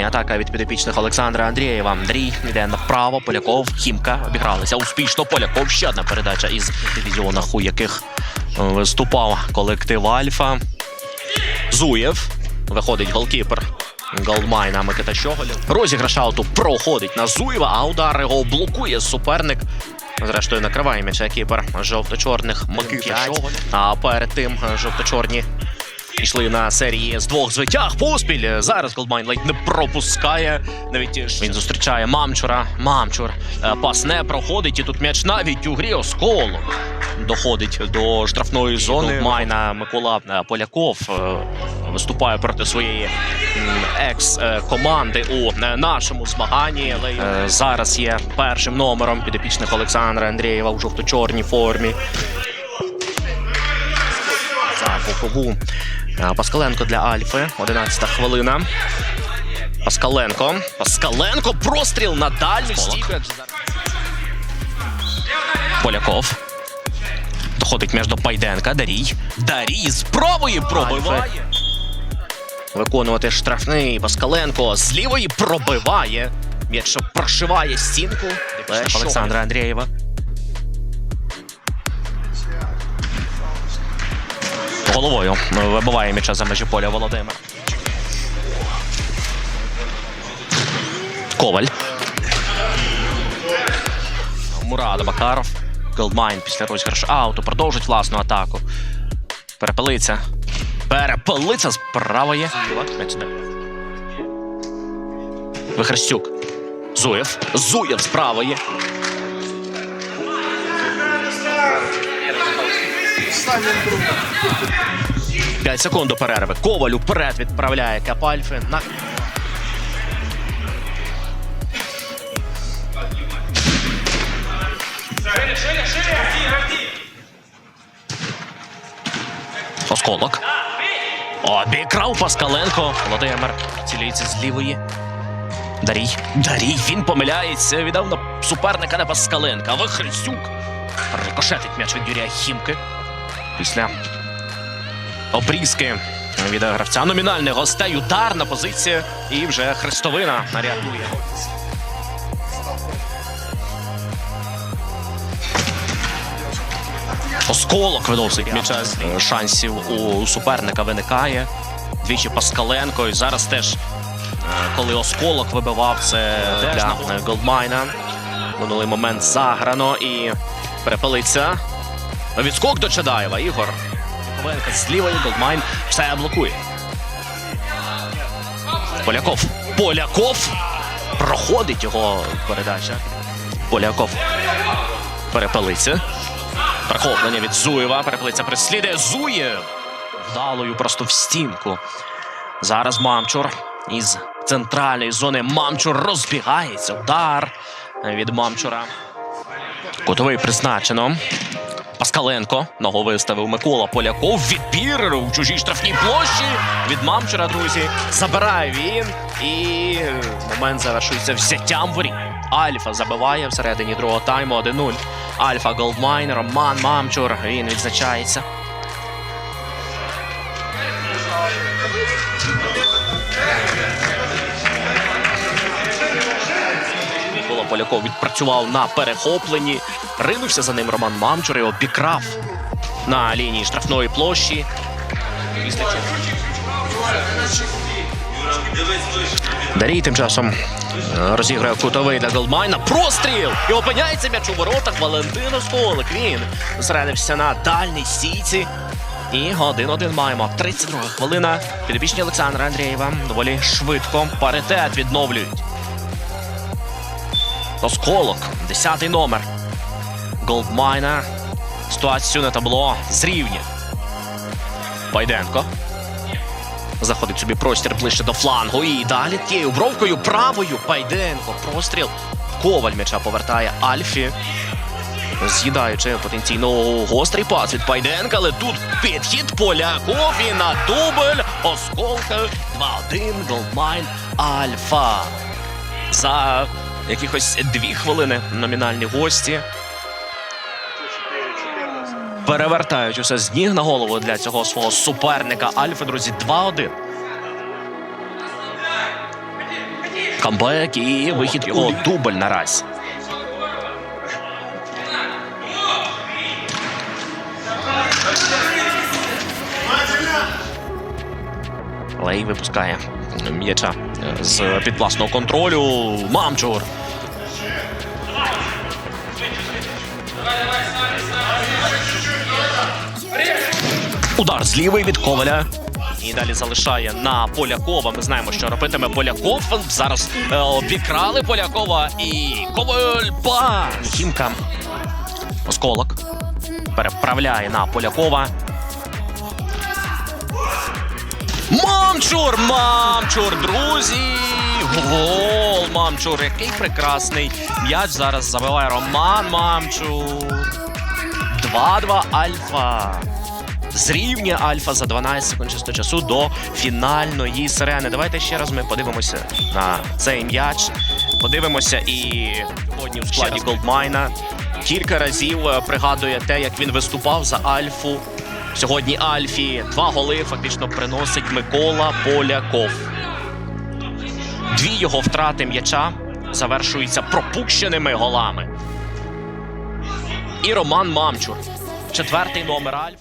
атака від підопічних Олександра Андрієва. Андрій йде направо. Поляков, Хімка обігралися успішно. Поляков ще одна передача із дивізіонах, у яких е, виступав колектив Альфа. Зуєв. Виходить голкіпер. Голдмайна Микита Щоголів. Розіграш ауту проходить на Зуєва, а удар його блокує суперник. Зрештою, накриває м'яча кіпер жовто-чорних Микита Щоголів. А перед тим е, жовто-чорні йшли на серії з двох звитяг поспіль. Зараз Голдмайн ледь не пропускає. Навіть він зустрічає Мамчура. Мамчур е, пас не проходить. І тут м'яч навіть у грі осколу доходить до штрафної зони. Голдмайна Микола е, Поляков е, виступає проти своєї екс-команди у е, нашому змаганні. Е, Зараз є першим номером підопічних Олександра Андрієва у жовто-чорній формі. За бокову Е, Паскаленко для Альфи. 11 хвилина. Паскаленко. Паскаленко. Простріл на дальню стійку. Поляков. Доходить між до Пайденка. Дарій. Дарій з правої пробиває. Виконувати штрафний. Паскаленко з лівої пробиває. М'яч прошиває стінку. Олександра Андрієва. Головою вибиває м'яча за межі поля Володимир. Коваль. Мурад Бакаров. Голдмайн після розіграшу ауту продовжить власну атаку. Перепелиця. Перепелиця з правої. Вихрестюк. Зуєв. Зуєв з правої. П'ять секунд до перерви. Коваль вперед відправляє Капальфи на. Осколок. Обікрав Паскаленко. Володимир цілюється з лівої. Дарій. Дарій. Він помиляється. Віддав на суперника на Паскаленка. Вихрестюк. Рикошетить м'яч від Юрія Хімки. Після обрізки від гравця номінальних гостей. Ударна позиція. І вже Хрестовина нарятує. Осколок виносить м'яча. Е, Шансів у суперника виникає. Двічі Паскаленко. І зараз теж, е, коли осколок вибивав, це для е, Голдмайна. Минулий момент заграно і перепалиться. Відскок до Чадаєва. Ігор. Ковенка з лівої. Голдмайн все блокує. Поляков. Поляков. Проходить його передача. Поляков. Перепалиться. Перехоплення від Зуєва. Перепалиться преслідує. Зуєв. Вдалою просто в стінку. Зараз Мамчур із центральної зони Мамчур розбігається. Удар від Мамчура. Кутовий призначено. Паскаленко. Ногу виставив Микола Поляков. Відбір у чужій штрафній площі. Від Мамчура, друзі. Забирає він. І момент завершується взяттям воріт. Альфа забиває всередині другого тайму 1-0. Альфа Голдмайн, Роман Мамчур. Він відзначається. Поляков відпрацював на перехопленні. Ринувся за ним Роман Мамчур і обікрав на лінії штрафної площі. Дарій тим часом е, розіграє кутовий для Голдмайна. Простріл! І опиняється м'яч у воротах. Валентин Осколик. Він зосередився на дальній стійці. І 1-1 маємо. 32 хвилина. Підопічні Олександра Андрієва доволі швидко паритет відновлюють. Осколок, 10 номер. Голдмайна. Ситуацію на табло зрівнює. Байденко. Заходить собі простір ближче до флангу. І далі тією бровкою правою. Байденко. Простріл. Коваль м'яча повертає Альфі. З'їдаючи потенційно гострий пас від Пайденка, але тут підхід Поляков і на дубль Осколка 2-1 Голдмайн Альфа. За якихось дві хвилини номінальні гості. Перевертають усе з ніг на голову для цього свого суперника Альфа, друзі, 2-1. Камбек і вихід його дубль наразі. Лей випускає м'яча з під власного контролю. Мамчур. Удар з лівої від Коваля. І далі залишає на Полякова. Ми знаємо, що робитиме Поляков. Зараз е, обікрали Полякова і Коваль ба! Хімка. Осколок. Переправляє на Полякова. Мамчур! Мамчур, друзі! Гол! Мамчур, який прекрасний м'яч зараз забиває Роман Мамчур. 2-2 Альфа. Зрівнює Альфа за 12 секунд чисто часу до фінальної сирени. Давайте ще раз ми подивимося на цей м'яч. Подивимося і сьогодні у складі Голдмайна кілька разів е, пригадує те, як він виступав за Альфу. Сьогодні Альфі два голи фактично приносить Микола Поляков. Дві його втрати м'яча завершуються пропущеними голами. І Роман Мамчур. Четвертий номер Альф.